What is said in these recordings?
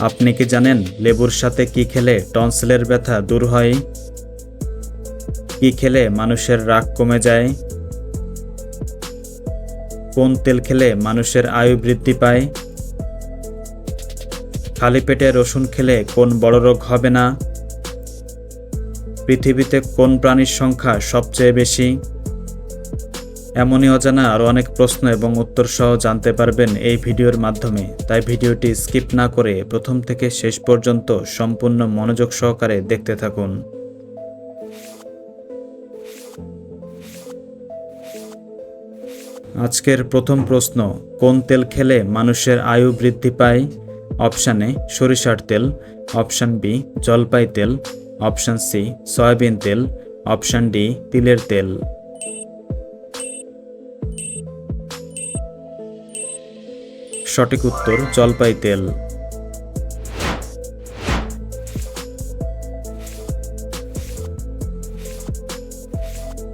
আপনি কি জানেন লেবুর সাথে কি খেলে টনসিলের ব্যথা দূর হয়? কি খেলে মানুষের রাগ কমে যায়? কোন তেল খেলে মানুষের আয়ু বৃদ্ধি পায়? খালি পেটে রসুন খেলে কোন বড় রোগ হবে না? পৃথিবীতে কোন প্রাণীর সংখ্যা সবচেয়ে বেশি? এমনই অজানা আরও অনেক প্রশ্ন এবং উত্তর সহ জানতে পারবেন এই ভিডিওর মাধ্যমে। তাই ভিডিওটি স্কিপ না করে প্রথম থেকে শেষ পর্যন্ত সম্পূর্ণ মনোযোগ সহকারে দেখতে থাকুন। আজকের প্রথম প্রশ্ন, কোন তেল খেলে মানুষের আয়ু বৃদ্ধি পায়? অপশান এ, সরিষার তেল। অপশান বি, জলপাই তেল। অপশান সি, সয়াবিন তেল। অপশান ডি, তিলের তেল। সঠিক উত্তর, জলপাই তেল।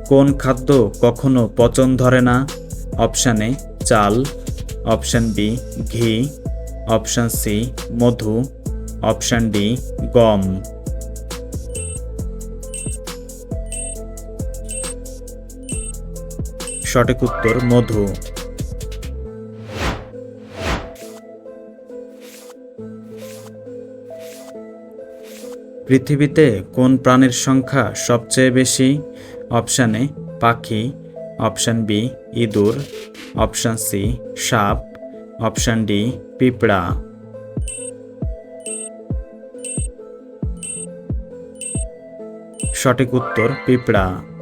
কোন খাদ্য কখনো পচন ধরে না? অপশান এ, চাল। অপশান বি, ঘি। অপশান সি, মধু। অপশান ডি, গম। সঠিক উত্তর, মধু। পৃথিবীতে কোন প্রাণীর সংখ্যা সবচেয়ে বেশি? অপশান এ, পাখি। অপশান বি, ইঁদুর। অপশান সি, সাপ। অপশান ডি, পিঁপড়া। সঠিক উত্তর, পিঁপড়া।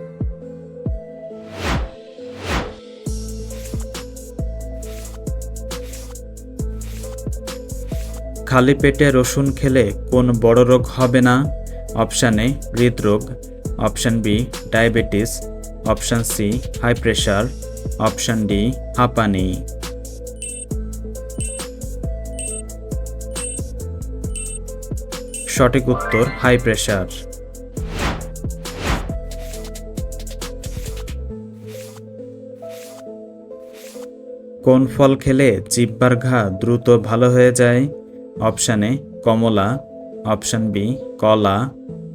খালি পেটে রসুন খেলে কোন বড় রোগ হবে না? অপশান এ, হৃদরোগ। Option B, diabetes. Option C, high pressure. Option D হাঁপানি সঠিক উত্তর, হাই প্রেশার। কোন ফল খেলে জিব্বার ঘা দ্রুত ভালো হয়ে যায়? অপশান এ কমলা। অপশান বি কলা।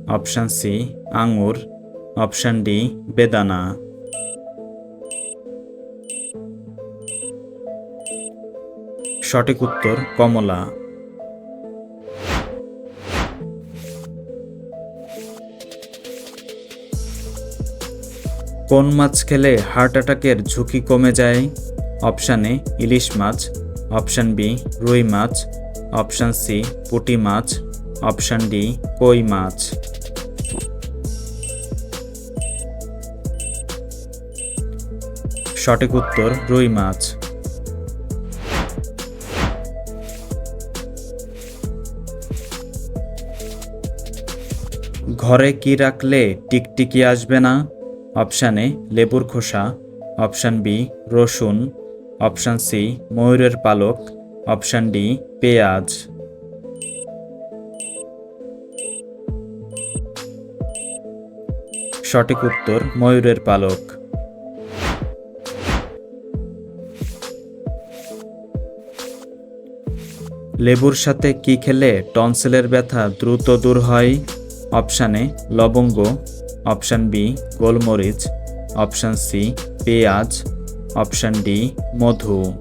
অপশান সি আঙুর। অপশান ডি বেদানা। সঠিক উত্তর, কমলা। কোন মাছ খেলে হার্ট অ্যাটাকের ঝুঁকি কমে যায়? অপশান এ ইলিশ মাছ। অপশান বি রুই মাছ। অপশান সি, পুটি মাছ। অপশান ডি, কই মাছ। সঠিক উত্তর, রুই মাছ। ঘরে কি রাখলে টিকটিকি আসবে না? অপশান এ, লেবুর খোসা। অপশান বি, রসুন। অপশান সি, ময়ূরের পালক। অপশান ডি, পেঁয়াজ। সঠিক উত্তর, ময়ূরের পালক। লেবুর সাথে কি খেলে টনসিলের ব্যথা দ্রুত দূর হয়? অপশান এ, লবঙ্গ। অপশান বি, গোলমরিচ। অপশান সি, পেঁয়াজ। অপশান ডি, মধু।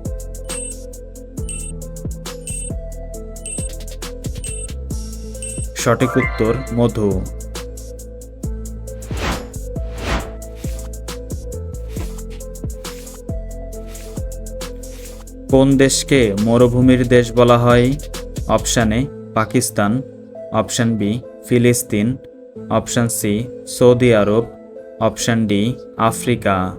সঠিক উত্তর মধু। কোন দেশকে মরুভূমির দেশ বলা হয়? Option A, Pakistan. Option B, ফিলিস্তিন। অপশান সি, সৌদি আরব। Option D, Africa.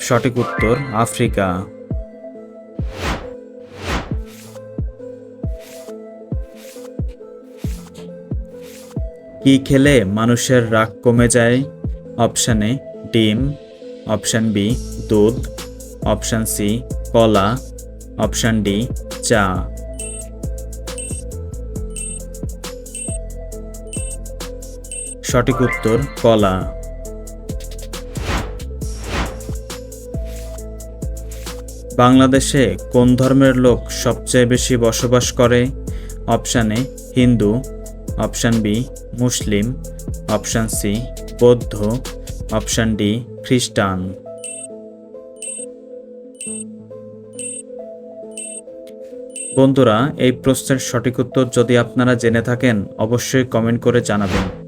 সঠিক উত্তর আফ্রিকা। কি খেলে মানুষের রাগ কমে যায়? অপশান এ, ডিম। অপশান বি, দুধ। অপশান সি, কলা। অপশান ডি, চা। সঠিক উত্তর, কলা। বাংলাদেশে কোন ধর্মের লোক সবচেয়ে বেশি বসবাস করে? অপশানে হিন্দু। অপশান বি, মুসলিম। অপশান সি, বৌদ্ধ। অপশান ডি, খ্রিস্টান। বন্ধুরা, এই প্রশ্নের সঠিক উত্তর যদি আপনারা জেনে থাকেন, অবশ্যই কমেন্ট করে জানাবেন।